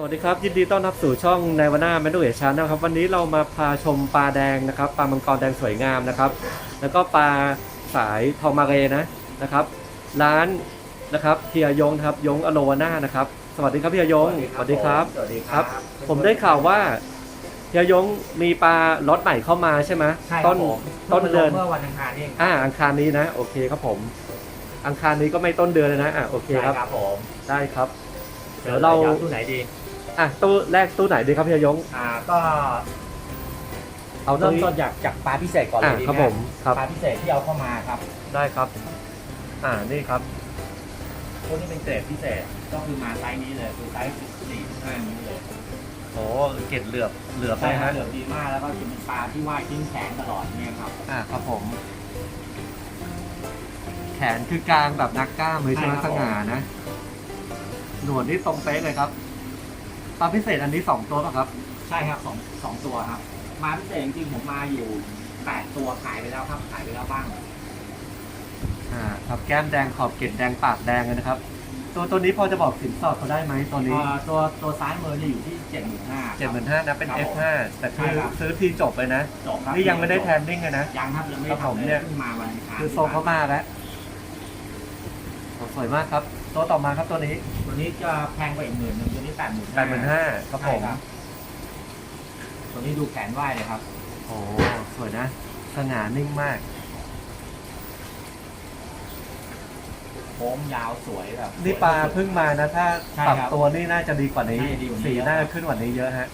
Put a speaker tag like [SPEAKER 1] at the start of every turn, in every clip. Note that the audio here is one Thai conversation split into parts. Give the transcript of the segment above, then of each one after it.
[SPEAKER 1] สวัสดีครับ ยินดีต้อนรับสู่ช่องในวาน่าแมนดูเอชันนะครับ วันนี้เรามาพาชมปลาแดงนะครับปลามังกรแดงสวยงามนะครับ แล้วก็ปลาสายทองมาเรนะนะครับ ร้านนะครับเฮียยงนะครับยงอโลวาน่านะครับ สวัสดีครับเฮียยง
[SPEAKER 2] สวัสดีครับ
[SPEAKER 1] สวัสดีครับ ผมได้ข่าวว่าเฮียยงมีปลาล็อตใหม่เข้ามาใช่ไหม
[SPEAKER 2] ใช่ครั
[SPEAKER 1] ต้
[SPEAKER 2] บ
[SPEAKER 1] น
[SPEAKER 2] ผม
[SPEAKER 1] ต้นเดือน
[SPEAKER 2] เมื่อวันอังคารนี่เอง
[SPEAKER 1] อ่าอังคารนี้นะ โอเคครับผม อังคารนี้ก็ไม่ต้นเดือนเลยนะอ่าโอเคครับ
[SPEAKER 2] ใช่ครับผม
[SPEAKER 1] ได้ครับเดี๋ยวเรา
[SPEAKER 2] จะอตู้ไหนดี
[SPEAKER 1] อะตู้แรกตู้ไหนดีครับเฮียยง
[SPEAKER 2] อ่าก็
[SPEAKER 1] เอา
[SPEAKER 2] เริ่ม
[SPEAKER 1] นี้
[SPEAKER 2] ต้นจากจากปลาพิเศษก่อนเล
[SPEAKER 1] อ่าย
[SPEAKER 2] ดี
[SPEAKER 1] ครับ
[SPEAKER 2] ไห
[SPEAKER 1] ผมครับ
[SPEAKER 2] ปลาพิเศษที่เอาเข้ามาครับ
[SPEAKER 1] ได้ครับ อ่านี่ครับ
[SPEAKER 2] พวกนี้เป็นเกรดพิเศษก็คือมาไซส์นี้เลยคือไซส์สี่ห้านิ้วเลย
[SPEAKER 1] โอ้เกล็ดเหลือบเหลือบ
[SPEAKER 2] ใช่
[SPEAKER 1] ได้
[SPEAKER 2] ครั
[SPEAKER 1] ฮะ
[SPEAKER 2] บเหลือดีมากแล้วก็จะเป็นปลาที่ว่ายทิ้งแขนตลอดเนี่ยครับ
[SPEAKER 1] อ่าครับผม แขนคือกลางแบบนักกล้ามเลยใช่ไหม
[SPEAKER 2] ใช่ครับ
[SPEAKER 1] สง่านะ หนวดนี่ตรงเป๊ะเลยครับ ปลาพิเศษอันนี้สองตัวป่ะครับ
[SPEAKER 2] ใช่ครับสองสองตัวครับ มาพิเศษจริงๆผมมาอยู่แปดตัวขายไปแล้วครับขายไปแล้วบ้าง
[SPEAKER 1] อ่าครับแก้มแดงขอบเกล็ดแดงปากแดงเลยนะครับ ตัวตัวนี้พอจะบอกสินสอดเขาได้ไหมตัวนี้
[SPEAKER 2] เอ่อตัวตัวซ้ายมือเนี่ยอยู่ที่เจ็ดหมื่นห้า
[SPEAKER 1] เจ็ดหมื่นห้านะเป็น
[SPEAKER 2] ครับผม
[SPEAKER 1] F5 แต่คือ
[SPEAKER 2] ใช่ครับ
[SPEAKER 1] ซื้อทีจบเลยนะ
[SPEAKER 2] จบครับ
[SPEAKER 1] นี่ยังไม่ได้แทนดิ้งเลยนะ
[SPEAKER 2] ยังครับยังไม่
[SPEAKER 1] ครั
[SPEAKER 2] ได้
[SPEAKER 1] บผม
[SPEAKER 2] ทำ
[SPEAKER 1] เนี่
[SPEAKER 2] เลย ยเพิ่งมาวันอังคาร
[SPEAKER 1] คือโซเขามาแล้วโอ้สวยมากครับ ตัวต่อมาครับตัวนี้
[SPEAKER 2] ตัว นี้จะแพงกว่าอีกหมื่นหนึ่งตัวนี้แปดหมื่น
[SPEAKER 1] แปดหมื่นห้าครับผม
[SPEAKER 2] ตัวนี้ดูแขนไหวเลยครับ
[SPEAKER 1] โอ้สวยนะ สง่านิ่งมาก
[SPEAKER 2] โค้งยาวสวยแบบ
[SPEAKER 1] นี่ปลาเพิ่งมานะ ถ้า
[SPEAKER 2] ใช่
[SPEAKER 1] ปรับ
[SPEAKER 2] ครับ
[SPEAKER 1] ตัวนี่น่าจะดีกว่านี้
[SPEAKER 2] น่าจะดีกว่านี้
[SPEAKER 1] สี
[SPEAKER 2] เยอะ
[SPEAKER 1] น่าจะขึ้นกว่านี้เยอะฮะ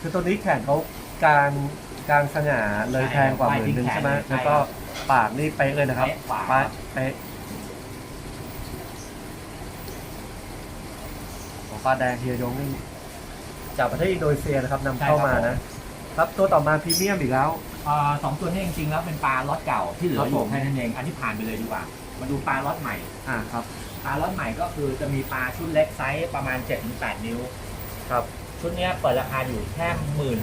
[SPEAKER 1] คือตัวนี้แขนเขากลางกลางสง่าเลยแพงกว่าหมื่นหนึ่งใช่ไหมแล้วก็ปากนี่เป๊ะเลยนะครับ
[SPEAKER 2] เป๊ะกว่า
[SPEAKER 1] ปากเป๊ะของ ปลาแดงเฮียยงนี่จากประเทศอินโดนีเซียนะครับนำเข้ามานะ ครับตัวต่อมาพรีเมียมอีกแล้ว
[SPEAKER 2] เอ่อสองตัวนี้จริงๆแล้วเป็นปลาล็อตเก่าที่เหลื
[SPEAKER 1] ครั
[SPEAKER 2] อบอยู่
[SPEAKER 1] ผม
[SPEAKER 2] แค่นั้นเองอันที่ผ่านไปเลยดีกว่า มาดูปลาล็อตใหม่
[SPEAKER 1] อ่าครับ
[SPEAKER 2] ปลาล็อตใหม่ก็คือจะมีปลาชุดเล็กไซส์ประมาณ 7-8 นิ้ว
[SPEAKER 1] ครับ
[SPEAKER 2] ชุดเนี้ยเปิดราคาอยู่แค่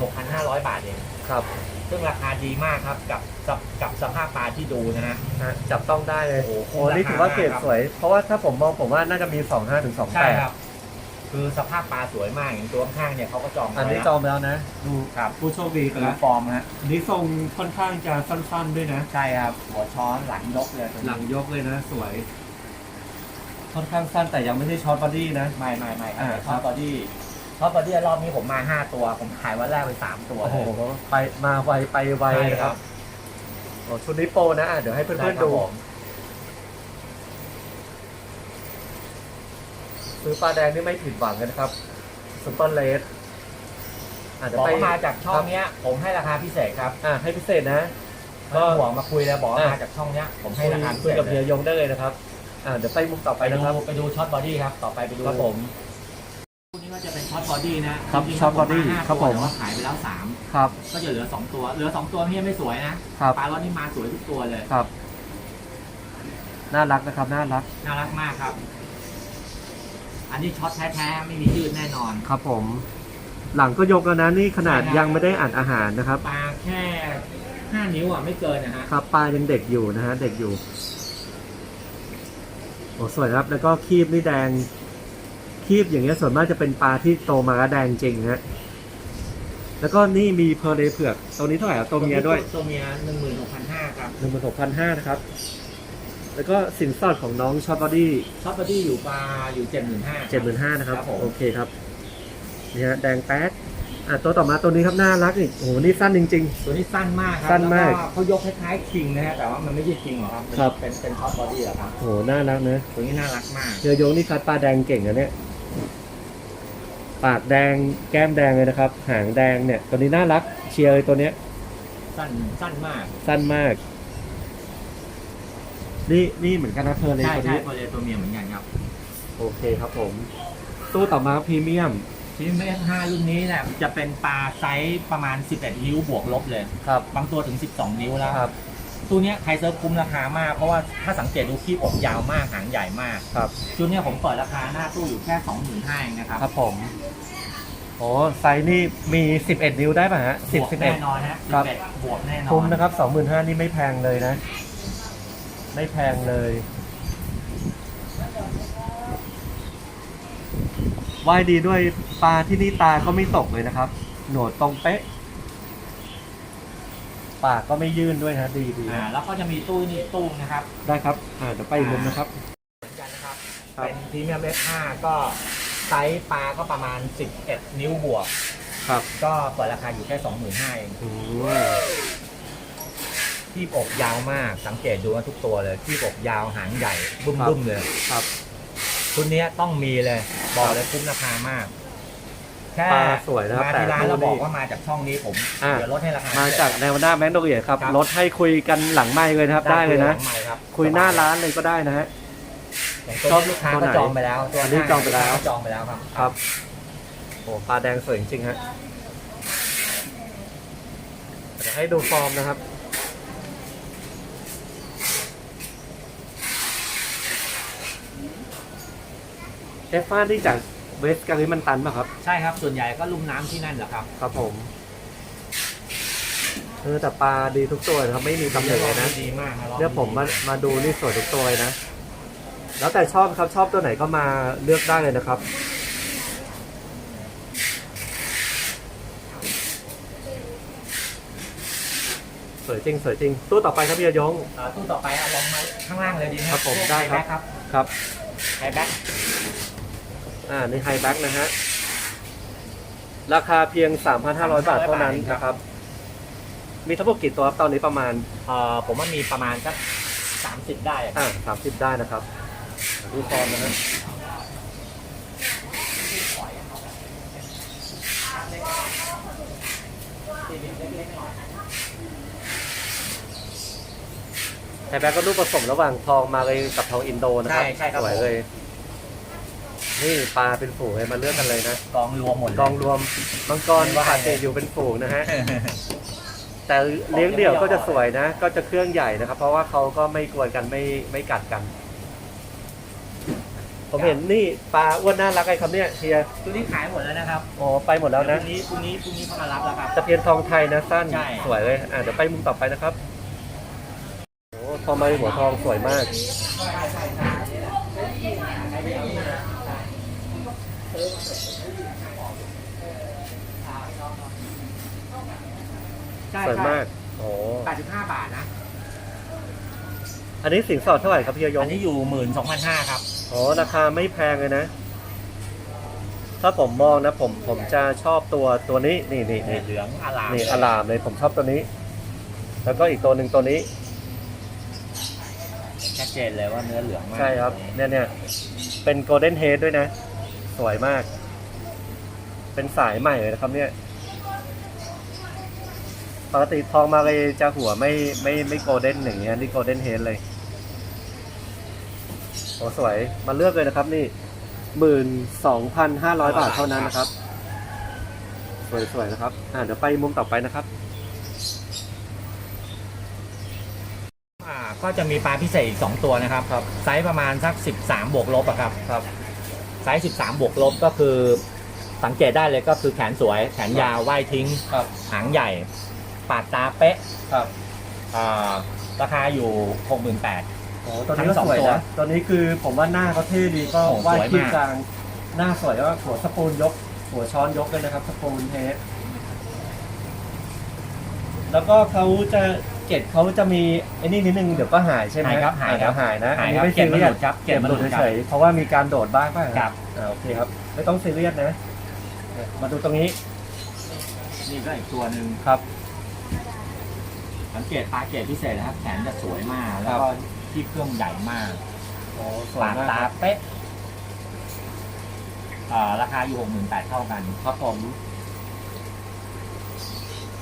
[SPEAKER 2] 16,500 บาทเอง
[SPEAKER 1] ครับ
[SPEAKER 2] ซึ่งราคาดีมากครับกับกับกับสภาพปลาที่ดูนะฮะ
[SPEAKER 1] ฮะจับต้องได้เลย
[SPEAKER 2] โอ้โห
[SPEAKER 1] โอ้นี่ถือว่าเกรดสวย เพราะว่าถ้าผมมองผมว่าน่าจะมี 25ถึง
[SPEAKER 2] ใช่
[SPEAKER 1] 28
[SPEAKER 2] ครับ คือสภาพปลาสวยมากอย่างตัวข้างๆเนี่ยเขาก็จอง
[SPEAKER 1] อันนี้
[SPEAKER 2] ไว้
[SPEAKER 1] จองไปแล้วนะ ดู
[SPEAKER 2] ครับ
[SPEAKER 1] ผู้โชคดีไป
[SPEAKER 2] ดู
[SPEAKER 1] แล้ว
[SPEAKER 2] ฟอร์มฮะ
[SPEAKER 1] อันนี้ทรงค่อนข้างจะสั้นๆด้วยนะ
[SPEAKER 2] ใช่ครับหัวช้อนหลังยกเลยตัวนี้
[SPEAKER 1] หลังยกเลยนะ สวย ค่อนข้างสั้นแต่ยังไม่ใช่ช็อตบอดี้นะ
[SPEAKER 2] ไม่ไม่ไม่
[SPEAKER 1] อ่า
[SPEAKER 2] ช็อตบอดี้ช็อตบอดี้รอบนี้ผมมา5ตัว ผมขายวันแรกไป3ตัว
[SPEAKER 1] โอ้โห
[SPEAKER 2] เลย
[SPEAKER 1] ไปมาไวไปไว
[SPEAKER 2] ใช่
[SPEAKER 1] นะ
[SPEAKER 2] ค
[SPEAKER 1] ค
[SPEAKER 2] รั
[SPEAKER 1] รับบโอ้ชุดนี้โปรนะอะเดี๋ยวให้เพื่
[SPEAKER 2] ใช่
[SPEAKER 1] อน
[SPEAKER 2] ครั
[SPEAKER 1] ๆดู
[SPEAKER 2] บผม
[SPEAKER 1] ซื้อปลาแดงนี่ไม่ผิดหวังกันนะครับซุปเปอร์เลสอาจจะ
[SPEAKER 2] บอก
[SPEAKER 1] ไป
[SPEAKER 2] ว่ามาจากช่องเนี้ย ผมให้ราคาพิเศษครับ
[SPEAKER 1] อะให้พิเศษนะ
[SPEAKER 2] ก็
[SPEAKER 1] ก็
[SPEAKER 2] ห่วงมาคุยแล้วบอกว่า
[SPEAKER 1] อะ
[SPEAKER 2] มาจากช่องเนี้ย ผมให้
[SPEAKER 1] คุย
[SPEAKER 2] ราคาพิ
[SPEAKER 1] คุ
[SPEAKER 2] เศ
[SPEAKER 1] ย
[SPEAKER 2] ษ
[SPEAKER 1] กับ
[SPEAKER 2] เล
[SPEAKER 1] เฮีย
[SPEAKER 2] ย
[SPEAKER 1] ยงได้เลยนะครับ อ่าเดี๋ยวไปมุกต่อไป
[SPEAKER 2] ไป
[SPEAKER 1] นะ
[SPEAKER 2] ดู
[SPEAKER 1] ครับ
[SPEAKER 2] ไปดูช็อตบอดี้ครับต่อไปไปดู
[SPEAKER 1] ครับผม
[SPEAKER 2] คู่นี้ก็จะเป็นช็อตบอดี้นะครับจงๆ
[SPEAKER 1] ช็อต body
[SPEAKER 2] ผมมาห้า
[SPEAKER 1] ครับ
[SPEAKER 2] ตัว
[SPEAKER 1] ผม
[SPEAKER 2] แต่ว่าขายไปแล้วสาม
[SPEAKER 1] ครับ
[SPEAKER 2] ก็จะเหลือสองตัวเหลือสองตัวนี่ยังไม่สวยนะครับ ปลาล็อตนี่มาสวยทุกตัวเลย
[SPEAKER 1] ครับ น่ารักนะครับ น่ารัก
[SPEAKER 2] น่ารักมากครับ อันนี้ช็อตแท้ๆไม่มียืดแน่นอน
[SPEAKER 1] ครับผม หลังก็ยกแล้วนะนี่ขนาด
[SPEAKER 2] ใช่ครับ
[SPEAKER 1] ยังไม่ได้อ่านอาหารนะครับ
[SPEAKER 2] ปลาแค่ห้านิ้วอะไม่เกินนะฮะ
[SPEAKER 1] ครับปลายังเด็กอยู่นะฮะเด็กอยู่โอ้สวยครับ แล้วก็คีบนี่แดง คีบอย่างเงี้ยส่วนมากจะเป็นปลาที่โตมาแล้วแดงจริงฮะแล้วก็นี่มีเพอร์เลเผือกตัวนี้เท่าไหร่อะตัวเมียด้วย
[SPEAKER 2] ตัวเมียหนึ่งหมื่นหกพันห้าครับ
[SPEAKER 1] หนึ่งพันหกพันห้านะครับ แล้วก็สินสอดของน้องช็อตบอดี้
[SPEAKER 2] ช็อตบอดี้อยู่ปลาอยู่เจ็ดหมื่นห้า
[SPEAKER 1] เจ็ดหมื่นห้านะครับ
[SPEAKER 2] ครับผม
[SPEAKER 1] โอเคครับนี่ฮะแดงแป๊ดอะตัวต่อมาตัวนี้ครับน่ารักอีกโอ้โหนี่สั้นจริง
[SPEAKER 2] ตัวนี้สั้นมากครั
[SPEAKER 1] สั้นมาก
[SPEAKER 2] แล้วเขายกคล้ายๆคิงนะฮะแต่ว่ามันไม่ใช่คิงหรอกครับ
[SPEAKER 1] ครับ
[SPEAKER 2] เป็นเป็นช็อตบอดี้เหรอครับ
[SPEAKER 1] ๆโอ้โหน่ารักนะ
[SPEAKER 2] ตัวนี้น่ารักมาก
[SPEAKER 1] เรือโยงนี่คัดปลาแดงเก่งนะเนี่ยปากแดงแก้มแดงเลยนะครับ หางแดงเนี่ย ตัวนี้น่ารักเชียร์เลยตัวเนี้ย
[SPEAKER 2] สั้นสั้นมาก
[SPEAKER 1] สั้นมาก นี่นี่เหมือนกันนะเธอเลย
[SPEAKER 2] ใช่
[SPEAKER 1] ตัว
[SPEAKER 2] ใช่
[SPEAKER 1] นี้
[SPEAKER 2] ตัวเดียวตัวเมียเหมือนกันครับ
[SPEAKER 1] โอเคครับผม ตู้ต่อมาพรีเมียม
[SPEAKER 2] ทีนี้เมสห้ารุ่นนี้เนี่ยจะเป็นปลาไซส์ประมาณ 11 นิ้วบวกลบเลย
[SPEAKER 1] ครับ
[SPEAKER 2] บางตัวถึง 12 นิ้วแล้ว
[SPEAKER 1] ครับ
[SPEAKER 2] ตัวเนี้ยไทเซอร์คุ้มราคามาก เพราะว่าถ้าสังเกตดูขี้อกยาวมากหางใหญ่มาก
[SPEAKER 1] ครับ
[SPEAKER 2] ชุดเนี้ยผมเปิดราคาหน้าตู้อยู่แค่25,000เองนะครับ
[SPEAKER 1] ครับผมโอ้ไซส์นี่มี 11 นิ้วได้ป่ะฮะ
[SPEAKER 2] บวก
[SPEAKER 1] 10
[SPEAKER 2] แน่นอนฮะ
[SPEAKER 1] ครับ
[SPEAKER 2] 11บวกแน่นอ
[SPEAKER 1] 11คุ้ม
[SPEAKER 2] น
[SPEAKER 1] นะครับ 25,000นี่ไม่แพงเลยนะ ไม่แพงเลย ว่ายดีด้วยปลาที่นี่ตาก็ไม่ตกเลยนะครับ หนวดตรงเป๊ะ ปากก็ไม่ยื่นด้วยนะดีดี
[SPEAKER 2] อ่าแล้วก็จะมีตู้นี่ตู้นะครับ
[SPEAKER 1] ได้ครับ อ่าเดี๋ยวไปอีกมุมนะครับ
[SPEAKER 2] เหมือนกันนะครับ
[SPEAKER 1] ครับ
[SPEAKER 2] เป็นพรีเมียม F5 ก็ไซส์ปลาก็ประมาณ 11 นิ้วบวก
[SPEAKER 1] ครับ
[SPEAKER 2] ก็เปิดราคาอยู่แค่ 25,000เอง
[SPEAKER 1] อื ม
[SPEAKER 2] ที่อกยาวมากสังเกตดูว่าทุกตัวเลยที่อกยาวหางใหญ่บึ้มๆเลย
[SPEAKER 1] ครับ
[SPEAKER 2] ชุดเนี้ยต้องมีเลย บอกเลยคุ้มราคามากแค่
[SPEAKER 1] ปลาสวยนะครับ
[SPEAKER 2] มาที่ร้าน
[SPEAKER 1] แต่
[SPEAKER 2] เรา
[SPEAKER 1] ตู้
[SPEAKER 2] บอก
[SPEAKER 1] นี่
[SPEAKER 2] ว่ามาจากช่องนี้ผม
[SPEAKER 1] อ่า
[SPEAKER 2] เดี๋ยวลดให้ราคา
[SPEAKER 1] มาจากแนวหน้าแมกโนเลียครับ
[SPEAKER 2] ครับ
[SPEAKER 1] ลดให้คุยกันหลังไมค์เลยนะครับ ได้เลยนะ
[SPEAKER 2] หงใหม่ครับ
[SPEAKER 1] คุยหน้าร้านเลยก็ได้นะฮะ
[SPEAKER 2] อย่างตัว
[SPEAKER 1] ชอบ
[SPEAKER 2] ลูกค้า
[SPEAKER 1] ตัว
[SPEAKER 2] ก็
[SPEAKER 1] ไหน
[SPEAKER 2] จองไปแล้วตัว
[SPEAKER 1] อันนี้จองไปแล้ว
[SPEAKER 2] ลูกค้าก็จองไปแล้วครับ
[SPEAKER 1] ครับโอ้ปลาแดงสวยจริงๆฮะเดี๋ยวให้ดูฟอร์มนะครับ เอฟฟ้าที่จากเวสการิมันตันป่ะครับ
[SPEAKER 2] ใช่ครับ ส่วนใหญ่ก็ลุ่มน้ำที่นั่นแหละครับ
[SPEAKER 1] ครับผมเออแต่ปลาดีทุกตัวนะครับไม่มีตำหนิเลยนะ
[SPEAKER 2] ดีมากนะรอบ
[SPEAKER 1] เนี่ยผมมามาดูนี่สวยทุกตัวเลยนะ แล้วแต่ชอบครับชอบตัวไหนก็มาเลือกได้เลยนะครับสวยจริงสวยจริงตู้ต่อไปครับพี่ยง
[SPEAKER 2] อ่าตู้ต่อไปเอาลองมาข้างล่างเลยดีไหม
[SPEAKER 1] ครับผมได้ครับ
[SPEAKER 2] ครับ
[SPEAKER 1] ครับ
[SPEAKER 2] ไฮแบ็ค
[SPEAKER 1] อ่านี่ไฮแบ็กนะฮะ ราคาเพียง 3,500 บาทเท่านั้นนะครับ มีทั้งหมดกี่ตัวครับตอนนี้ประมาณ
[SPEAKER 2] เอ่อผมว่ามีประมาณสักสามสิบได้อะ
[SPEAKER 1] อ่าสามสิบได้นะครับ ดูฟอร์มนะฮะไฮแบ็กก็รูปผสมระหว่างทองมาเลยกับทองอินโดนะค
[SPEAKER 2] ใช่
[SPEAKER 1] รับ
[SPEAKER 2] ใช่ครับ
[SPEAKER 1] สวย
[SPEAKER 2] ผม
[SPEAKER 1] เลย นี่ปลาเป็นฝูงเลยมาเลือกกันเลยนะ
[SPEAKER 2] กองรวมหมดเลย
[SPEAKER 1] กองรวมมังกร
[SPEAKER 2] ไม่ว่า
[SPEAKER 1] ขาเตอยู่เป็นฝูงนะฮะ แต่เลี้ยงเดี่ยวก็จะสวยนะ ก็จะเครื่องใหญ่นะครับ เพราะว่าเขาก็ไม่กวนกันไม่ไม่กัดกัน ผมเห็นนี่ปลาอ้วนน่ารักไอ้คำเนี่ยเฮีย
[SPEAKER 2] ตัวนี้ขายหมดแล้วนะครับ
[SPEAKER 1] อ๋อไปหมดแล้วนะ
[SPEAKER 2] พรุ่งนี้พรุ่งนี้พรุ่งนี้เขามารับแล้วครับ
[SPEAKER 1] ตะเพียนทองไทยนะสั้น
[SPEAKER 2] ใช่
[SPEAKER 1] สวยเลยอะเดี๋ยวไปมุมต่อไปนะครับโอ้ทองมาหัวทองสวยมาก
[SPEAKER 2] ใช่
[SPEAKER 1] สวยมากโอ้
[SPEAKER 2] แปดสิบห้าบาทนะ
[SPEAKER 1] อันนี้สินสอดเท่าไหร่ครับพี่ย
[SPEAKER 2] อั
[SPEAKER 1] ง
[SPEAKER 2] นนี้อยู่หมื่นสองพันห้าครับ
[SPEAKER 1] อ๋อราคาไม่แพงเลยนะ ถ้าผมมองนะผมผมจะชอบตัวตัวนี้นี่นี่นี่
[SPEAKER 2] เหลืองอลาม
[SPEAKER 1] นี่อลามเลยผมชอบตัวนี้ แล้วก็อีกตัวหนึ่งตัวนี้
[SPEAKER 2] ชัดเจนเลยว่าเนื้อเหลืองมาก
[SPEAKER 1] ใช่ครับ เนี่ยเนี่ยเป็นโกลเด้นเฮดด้วยนะ สวยมาก เป็นสายใหม่เลยนะครับเนี่ย ปกติทองมาเลยจะหัวไม่ไม่ไม่โกลเด้นอย่างเงี้ยนี่โกลเด้นเฮดเลยโอ้สวยมาเลือกเลยนะครับ นี่หมื่นสองพันห้าร้อยบาทเท่านั้นนะครับ สวยๆนะครับ อ่าเดี๋ยวไปมุมต่อไปนะครับ
[SPEAKER 2] อ่าก็จะมีปลาพิเศษอีกสองตัวนะครับ
[SPEAKER 1] ครับ
[SPEAKER 2] ไซส์ประมาณสักสิบสามบวกลบอะครับ
[SPEAKER 1] ครับ
[SPEAKER 2] ไซส์สิบสามบวกลบก็คือสังเกตได้เลยก็คือแขนสวย แขนยาวว่ายทิ้ง
[SPEAKER 1] ครับ
[SPEAKER 2] หางใหญ่ ปากตาเป๊ะ
[SPEAKER 1] ครับ
[SPEAKER 2] อ่าราคาอยู่หกหมื่นแปด
[SPEAKER 1] โอ้ตัวนี้ก็
[SPEAKER 2] ทั้งสอง
[SPEAKER 1] สวย
[SPEAKER 2] ตัว
[SPEAKER 1] นะตัวนี้คือผมว่าหน้าเขาเท่ดีก็
[SPEAKER 2] โอ้
[SPEAKER 1] วาด
[SPEAKER 2] สวย
[SPEAKER 1] คิ้ว
[SPEAKER 2] มาก
[SPEAKER 1] กลางหน้าสวยแล้วก็หัวสปูนยก หัวช้อนยกเลยนะครับสปูนเฮดแล้วก็เขาจะเกล็ดเขาจะมีไอ้นี่นิดนึงเดี๋ยวก็หายใช่ไหม
[SPEAKER 2] หายครับหาย
[SPEAKER 1] อะเดี๋ยวหายนะ
[SPEAKER 2] หาย
[SPEAKER 1] อัน
[SPEAKER 2] ค
[SPEAKER 1] นี้
[SPEAKER 2] รับ
[SPEAKER 1] ไม่
[SPEAKER 2] เกล็
[SPEAKER 1] ซี
[SPEAKER 2] ดมัน
[SPEAKER 1] เรี
[SPEAKER 2] ห
[SPEAKER 1] ย
[SPEAKER 2] ลุ
[SPEAKER 1] ส
[SPEAKER 2] ดครับ
[SPEAKER 1] เกล็ดมันหลุด
[SPEAKER 2] ครับ
[SPEAKER 1] เฉยๆเพราะว่ามีการโดดบ้างป่ะ
[SPEAKER 2] ครับ
[SPEAKER 1] อ่าโอเคครับ ไม่ต้องซีเรียสนะ มาดูตรงนี้
[SPEAKER 2] นี่ก็อีกตัวหนึ่ง
[SPEAKER 1] ครับ
[SPEAKER 2] สังเกตปลาเกตพิเศษนะครับแขนจะสวยมาก แล้วก็ที่เครื่องใหญ่มาก
[SPEAKER 1] โอ้สวย
[SPEAKER 2] ปาก
[SPEAKER 1] มาก
[SPEAKER 2] ตา
[SPEAKER 1] ครับ
[SPEAKER 2] เป๊ะอ่าราคาอยู่หกหมื่นแปดเท่ากัน
[SPEAKER 1] ครับผม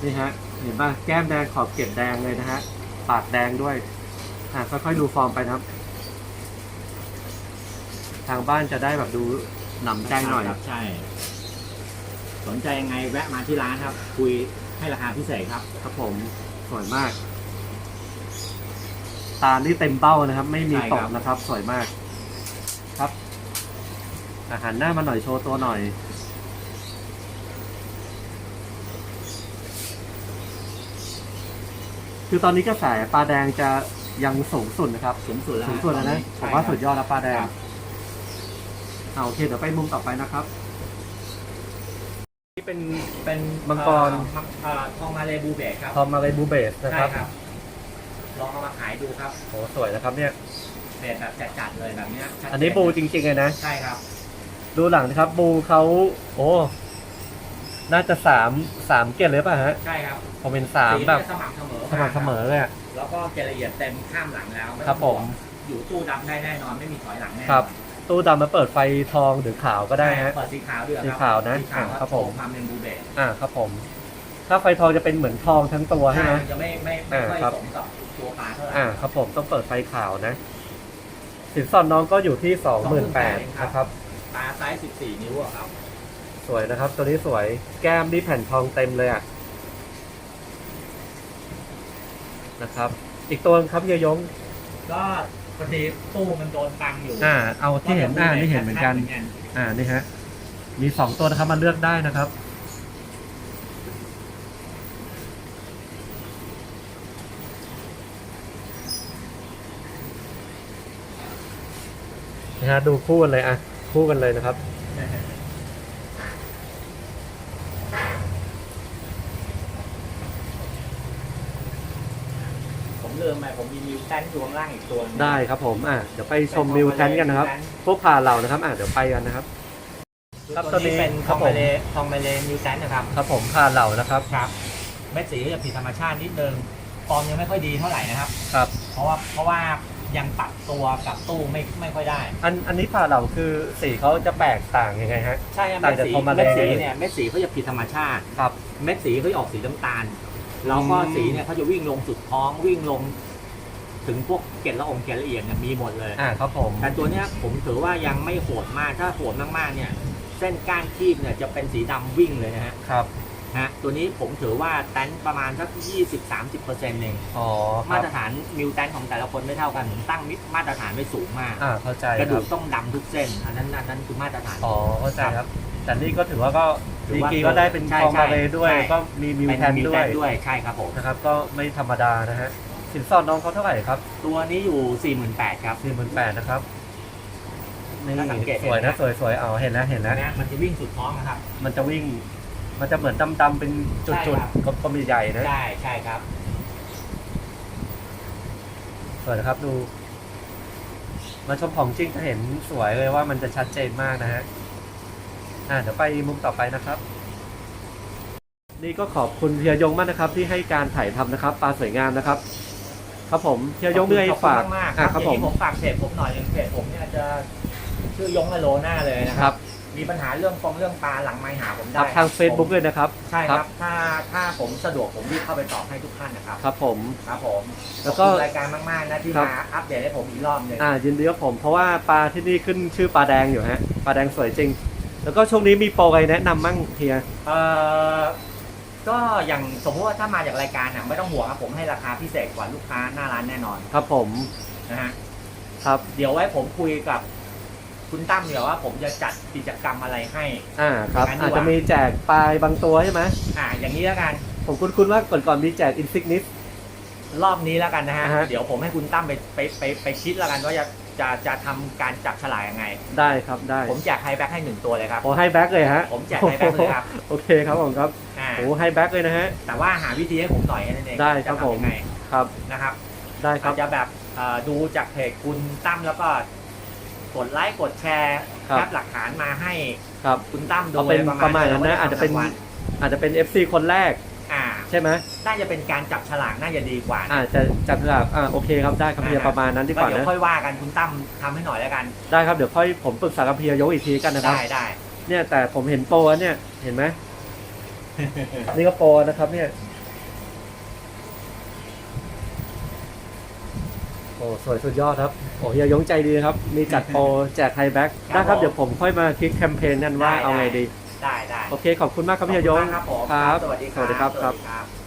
[SPEAKER 1] นี่ฮะเห็นป่ะแก้มแดงขอบเกล็ดแดงเลยนะฮะปากแดงด้วยอะค่อยๆดูฟอร์มไปนะครับ ทางบ้านจะได้แบบดูหนำใจหน่อย
[SPEAKER 2] ครับใช่ สนใจยังไงแวะมาที่ร้านครับ คุยให้ราคาพิเศษครับ
[SPEAKER 1] ครับผม สวยมาก ตานี่เต็มเป้านะครับ ไม่มี
[SPEAKER 2] ใช่
[SPEAKER 1] ต
[SPEAKER 2] ครั
[SPEAKER 1] ก
[SPEAKER 2] บ
[SPEAKER 1] นะครับ สวยมาก ครับ อาหารหน้ามาหน่อยโชว์ตัวหน่อย คือตอนนี้กระแสปลาแดงจะยังสูงสุดนะครับ
[SPEAKER 2] สูงสุดแล้ว
[SPEAKER 1] สูงสุดแล้วนะ
[SPEAKER 2] ต
[SPEAKER 1] ผ
[SPEAKER 2] อ
[SPEAKER 1] มว่าสุดย
[SPEAKER 2] ใช่
[SPEAKER 1] อดแล้วปลาแดง
[SPEAKER 2] ครับ
[SPEAKER 1] เอาโอเคเดี๋ยวไปมุมต่อไปนะครับ
[SPEAKER 2] ค
[SPEAKER 1] นี่เป็น
[SPEAKER 2] เป็น
[SPEAKER 1] มังกร
[SPEAKER 2] เอ่อเอ่อทองมาเลบูเบกครับ
[SPEAKER 1] ทอมมาเลยบูเบสนะ
[SPEAKER 2] ใช่
[SPEAKER 1] ครับ
[SPEAKER 2] ครับ ลองเอามาขายดูครับ
[SPEAKER 1] โหสวยนะครับเนี่ย
[SPEAKER 2] เบสแบบจัดๆเลยแบบเนี้ยชัดเจ
[SPEAKER 1] อันนี้บูจริงๆเลยนะ
[SPEAKER 2] ใช่ครับ
[SPEAKER 1] ดูหลังนะครับบูเขาโอ้ น่าจะสามสามเกล็ดเลยป่ะฮะ
[SPEAKER 2] ใช่ครับ
[SPEAKER 1] ผมเป็นสาม
[SPEAKER 2] สี
[SPEAKER 1] แบบ
[SPEAKER 2] จะสม่ำเสมอ
[SPEAKER 1] สม่ำเสมอเลยอะ
[SPEAKER 2] แล้วก็เกลละเอียดเต็มข้ามหลังแล้วไต้อง
[SPEAKER 1] ครับผม
[SPEAKER 2] อยู่ตู้ดำได้แน่นอนไม่มีถอยหลังแน่นอน
[SPEAKER 1] ครับ ตู้ดำมาเปิดไฟทองหรือขาวก็ได้ฮะ
[SPEAKER 2] เปิดสีขาวด้วยครับ
[SPEAKER 1] สีขาวนะ
[SPEAKER 2] สีขาว
[SPEAKER 1] อ่าครับผม
[SPEAKER 2] ความเป็นบูเบก
[SPEAKER 1] อ่าครับผม ถ้าไฟทองจะเป็นเหมือนทองทั้งตัวใช่ไหม
[SPEAKER 2] จะไม่ไม่ไม่ค่อย
[SPEAKER 1] อ่าครับ
[SPEAKER 2] สมกับตัวปลาเท่าไหร่
[SPEAKER 1] อ่าครับผมต้องเปิดไฟขาวนะ สินสอดน้องก็อยู่ที่สองหมื่นแปดนะครับ
[SPEAKER 2] ปลาไซส์14 นิ้วอะครับ
[SPEAKER 1] สวยนะครับ ตัวนี้สวยแก้มนี่แผ่นทองเต็มเลยอะนะครับ อีกตัวครับเฮียยง
[SPEAKER 2] ก็ พอดีตู้มันโดนบังอยู่
[SPEAKER 1] อ่า เอาที่เห็นอ่านี่เห็นเหมือนกัน อ่า นี่ฮะ มีสองตัวนะครับมาเลือกได้นะครับ นะฮะดูคู่กันเลยอะ คู่กันเลยนะครับ
[SPEAKER 2] ผมลืมไปผมมีมิวแทนอยู่ข้างล่างอีกตัวหนึ่ง
[SPEAKER 1] ได้ครับผมอะเดี๋ยวไปชมมิวแทนกันนะครับ พวกผ่าเหล่านะครับอะเดี๋ยวไปกันนะครับ ครับ
[SPEAKER 2] ตัวนี้
[SPEAKER 1] ตัวนี้
[SPEAKER 2] เป็นท
[SPEAKER 1] ครั
[SPEAKER 2] อบง
[SPEAKER 1] ผม
[SPEAKER 2] มาเลทองมาเลมิวแทนนะครับ
[SPEAKER 1] ครับผมผ่าเหล่านะครับ
[SPEAKER 2] ครับเม็ดสีก็จะผิดธรรมชาตินิดนึงฟอร์มยังไม่ค่อยดีเท่าไหร่นะครับ
[SPEAKER 1] ครับ
[SPEAKER 2] เพราะว่าเพราะว่ายังปรับตัวกับตู้ไม่ไม่ค่อยได้
[SPEAKER 1] อันอันนี้ผ่าเหล่าคือสีเขาจะแตกต่างยังไงฮะ
[SPEAKER 2] ใช่ครับ
[SPEAKER 1] ต่าง
[SPEAKER 2] เม็ด
[SPEAKER 1] จาก
[SPEAKER 2] สี
[SPEAKER 1] ทองมาเล
[SPEAKER 2] เม็ดสีเนี่ยเม็ดสีเขาจะผิดธรรมชาติ
[SPEAKER 1] ครับ
[SPEAKER 2] เม็ดสีเขาจะออกสีน้ำตาลแล้วก็
[SPEAKER 1] อืม
[SPEAKER 2] สีเนี่ยเขาจะวิ่งลงสุดท้องวิ่งลง ถึงพวกเกล็ดละอองเกล็ดละเอียดเนี่ยมีหมดเลย
[SPEAKER 1] อ่าครับผม
[SPEAKER 2] แต่ตัวเนี้ยผมถือว่ายังไม่โหดมากถ้าโหดมากๆเนี่ย เส้นก้านคีบเนี่ยจะเป็นสีดำวิ่งเลยนะฮะ
[SPEAKER 1] ครับ
[SPEAKER 2] ฮะตัวนี้ผมถือว่าแตนประมาณสัก 20-30%เอง
[SPEAKER 1] อ๋อค
[SPEAKER 2] มา
[SPEAKER 1] รับ
[SPEAKER 2] ตรฐานมิวแตนของแต่ละคนไม่เท่ากันผมตั้งมิมาตรฐานไว้สูงมาก
[SPEAKER 1] อ่าเข้าใจ
[SPEAKER 2] กระ
[SPEAKER 1] ค
[SPEAKER 2] ดู
[SPEAKER 1] รับ
[SPEAKER 2] กต้องดำทุกเส้น อันนั้นอันนั้นคือมาตรฐาน
[SPEAKER 1] อ๋อเข้าใจครับ แต่นี่ก็ถือว่าก็
[SPEAKER 2] ถือ
[SPEAKER 1] ดี
[SPEAKER 2] ว่า
[SPEAKER 1] กรีก็ได้เป็น
[SPEAKER 2] ใช่
[SPEAKER 1] ทองมาเลย
[SPEAKER 2] ใช่
[SPEAKER 1] ด้วย
[SPEAKER 2] ใช่
[SPEAKER 1] ก็มีมิว
[SPEAKER 2] เป็น
[SPEAKER 1] แทน
[SPEAKER 2] มิว
[SPEAKER 1] ด้ว
[SPEAKER 2] แต
[SPEAKER 1] ย
[SPEAKER 2] นด้วยใช่ครับผม
[SPEAKER 1] นะครับก็ไม่ธรรมดานะฮะ สินสอดน้องเขาเท่าไหร่ครับ
[SPEAKER 2] ตัวนี้อยู่ 48,000ครับ
[SPEAKER 1] สี่หมื่นแปดนะครับนี่
[SPEAKER 2] ถ้าสังเกต
[SPEAKER 1] สวย
[SPEAKER 2] เห็น
[SPEAKER 1] นะ
[SPEAKER 2] นะ
[SPEAKER 1] สวยสวยเอาเห็นแล้วเห็นแล้ว
[SPEAKER 2] นะมันจะวิ่งสุดท้องนะครับ
[SPEAKER 1] มันจะวิ่ง มันจะเหมือนดำๆเป็นจุ
[SPEAKER 2] ใช่
[SPEAKER 1] ด
[SPEAKER 2] ครับ
[SPEAKER 1] ๆก็ก็มีใหญ่ๆนะ
[SPEAKER 2] ใช่ใช่ครับ
[SPEAKER 1] สวยนะครับดูมาชมของจริงจะเห็นสวยเลยว่ามันจะชัดเจนมากนะฮะอ่าเดี๋ยวไปมุมต่อไปนะครับ นี่ก็ขอบคุณเฮียยงมากนะครับ ที่ให้การถ่ายทำนะครับปลาสวยงามนะครับ ครับผมเฮียยงมีอะไร
[SPEAKER 2] ขอบคุณ
[SPEAKER 1] ฝาก
[SPEAKER 2] มากๆค
[SPEAKER 1] อ่า
[SPEAKER 2] รับ
[SPEAKER 1] ครับ
[SPEAKER 2] อ
[SPEAKER 1] ผ
[SPEAKER 2] ย่ามงนี้ผมฝากเพจผมหน่อยหนึงเพจผมเนี่ยจะชื่อยงอโลน่าเลยนะ
[SPEAKER 1] ค
[SPEAKER 2] ค
[SPEAKER 1] รั
[SPEAKER 2] รับ บ มีปัญหาเรื่องฟองเรื่องปลาหลังไม้หาผม
[SPEAKER 1] ค
[SPEAKER 2] ได้
[SPEAKER 1] รับทาง Facebook
[SPEAKER 2] ผม
[SPEAKER 1] ด้วยนะครับ
[SPEAKER 2] ใช่ครับถ้าถ้าผมสะดวกผมรีบเข้าไปตอบให้ทุกท่านนะครับ
[SPEAKER 1] ครับผม
[SPEAKER 2] ครับผม
[SPEAKER 1] แล้วก็
[SPEAKER 2] ขอบคุณรายการมากๆนะที่
[SPEAKER 1] ครับ
[SPEAKER 2] มาอัปเดตให้ผมอีกรอบหนึ่ง
[SPEAKER 1] อ่ายินดีครับผมเพราะว่าปลาที่นี่ขึ้นชื่อปลาแดงอยู่ฮะปลาแดงสวยจริง แล้วก็ช่วงนี้มีโปรอะไรแนะนำมั่งเฮีย
[SPEAKER 2] เอ่อ ก็อย่างสมมติว่าถ้ามาจากรายการน่ะไม่ต้องห่วงครับผมให้ราคาพิเศษกว่าลูกค้าหน้าร้านแน่นอน
[SPEAKER 1] ครับผม
[SPEAKER 2] นะฮะ
[SPEAKER 1] ครับ
[SPEAKER 2] เดี๋ยวไว้ผมคุยกับคุณตั้มเดี๋ยวว่าผมจะจัดกิจกรรมอะไรให้
[SPEAKER 1] อ่าครับ
[SPEAKER 2] งั้นดีกว่า
[SPEAKER 1] อาจจะมีแจกปลายบางตัวใช่ไหม
[SPEAKER 2] อ่า อย่างนี้แล้วกัน
[SPEAKER 1] ผมคุ้นๆว่าก่อนๆมีแจกอินซิกนิส
[SPEAKER 2] รอบนี้แล้วกันนะฮะ
[SPEAKER 1] อ่าฮะ
[SPEAKER 2] เดี๋ยวผมให้คุณตั้มไปไปไปไปคิดแล้วกันว่าจะจะจะทำการจับฉลากยังไง
[SPEAKER 1] ได้ครับได้
[SPEAKER 2] ผมแจกไฮแบ็กให้หนึ่งตัวเลยครับ
[SPEAKER 1] โอ้ให้แบ็กเลยฮะ
[SPEAKER 2] ผมแจกให้แบ็คเลยครับ
[SPEAKER 1] โอเคครับผมครับ
[SPEAKER 2] อ่า
[SPEAKER 1] โอ้ให้แบ็กเลยนะฮะ
[SPEAKER 2] แต่ว่าหาวิธีให้ผมหน่อยแค่นั่นเอง
[SPEAKER 1] ได้ครับ
[SPEAKER 2] จะทำ
[SPEAKER 1] ผม
[SPEAKER 2] ยังไง
[SPEAKER 1] ครับ
[SPEAKER 2] นะครับ
[SPEAKER 1] ได้ครั
[SPEAKER 2] อา
[SPEAKER 1] บ
[SPEAKER 2] จจะแบบเอ่อดูจากเพจคุณตั้มแล้วก็กดไลค์กดแชร์
[SPEAKER 1] ครับ
[SPEAKER 2] แคปหลักฐานมาให้
[SPEAKER 1] ครับ
[SPEAKER 2] คุณตั้มดู
[SPEAKER 1] เอาเป็น
[SPEAKER 2] ลย
[SPEAKER 1] ประมาณนั้นนะ
[SPEAKER 2] ว่
[SPEAKER 1] อาจจะเป็น
[SPEAKER 2] ทำรางวัล
[SPEAKER 1] อาจจะเป็น FC คนแรก
[SPEAKER 2] อ่า
[SPEAKER 1] ใช่ไหม
[SPEAKER 2] น่าจะเป็นการจับฉลากน่าจะดีกว่านะ
[SPEAKER 1] อาจจะจัดฉลากอ่าโอเคครับได้ครับเฮียประมาณนั้นดีก
[SPEAKER 2] ก็
[SPEAKER 1] ว่า
[SPEAKER 2] เดี๋ยว
[SPEAKER 1] นะ
[SPEAKER 2] ค่อยว่ากันคุณตั้มทำให้หน่อยแล้วกัน
[SPEAKER 1] ได้ครับเดี๋ยวค่อยผมปรึกษากับเฮียยกอีกทีกันนะครับ
[SPEAKER 2] ได้ได้
[SPEAKER 1] เนี่ยแต่ผมเห็นโปรแล้วเนี่ยเห็นไหม นี่ก็โปรนะครับ เนี่ยโอ้สวยสุดยอดครับ โอ้เฮียยงใจดีครับ มีจัดโปรแจกไฮแบ็ก
[SPEAKER 2] ครับ
[SPEAKER 1] ได้ครับ
[SPEAKER 2] ผม
[SPEAKER 1] เดี๋ยวผมค่อยมาคิดแคมเปญกันว่า
[SPEAKER 2] ได้
[SPEAKER 1] เอาไง
[SPEAKER 2] ได้
[SPEAKER 1] ดี
[SPEAKER 2] ได้ได้
[SPEAKER 1] โอเค ขอบคุณมากครับเฮียยง
[SPEAKER 2] ขอบคุณมากครับผม
[SPEAKER 1] ครับ
[SPEAKER 2] สวัสดี
[SPEAKER 1] สวัสดีครับ
[SPEAKER 2] สวัสดีครับ